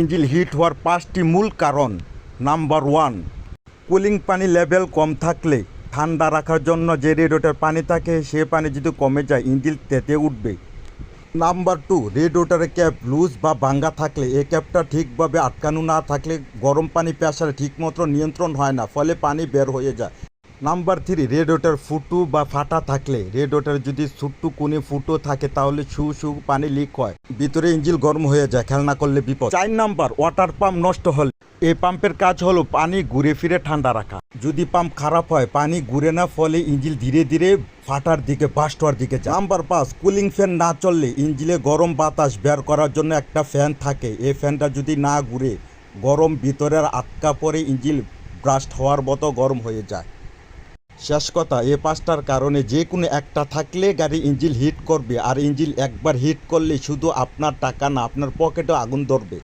ইঞ্জিল hit হওয়ার পাঁচটি মূল কারণ। নাম্বার ওয়ান, কুলিং পানি লেভেল কম থাকলে ঠান্ডা রাখার জন্য যে রেডিওটার পানি থাকে, সে পানি যদি কমে যায় ইঞ্জিল তেতে উঠবে। নাম্বার টু রেডিওটারের ক্যাপ লুজ বা ভাঙ্গা থাকলে এই ক্যাপটা ঠিকভাবে আটকানো না থাকলে গরম পানি প্রেসারে ঠিকমতো নিয়ন্ত্রণ হয় না, ফলে পানি বের হয়ে যায়। নাম্বার থ্রি রেড ওটার ফুটো বা ফাটা থাকলে রেডিওটার যদি ছোট্ট কোণে ফুটো থাকে, তাহলে শু শু পানি লিক হয়। ভিতরে ইঞ্জিল গরম হয়ে যায়, খেলনা করলে বিপদ। চার নাম্বার ওয়াটার পাম্প নষ্ট হলে এই পাম্পের কাজ হলো পানি ঘুরে ফিরে ঠান্ডা রাখা। যদি পাম্প খারাপ হয়, পানি ঘুরে না, ফলে ইঞ্জিল ধীরে ধীরে ফাটার দিকে বাস্ট হওয়ার দিকে যায়। নাম্বার পাঁচ কুলিং ফ্যান না চললে ইঞ্জিলে গরম বাতাস বের করার জন্য একটা ফ্যান থাকে। এই ফ্যানটা যদি না ঘুরে, গরম ভিতরের আটকা পরে ইঞ্জিল ব্রাস্ট হওয়ার মতো গরম হয়ে যায়। শেষ কথা, এ পাঁচটার কারণে যে কোনো একটা থাকলে গাড়ি ইঞ্জিল হিট করবে, আর ইঞ্জিল একবার হিট করলে শুধু আপনার টাকা না, আপনার পকেটে আগুন ধরবে।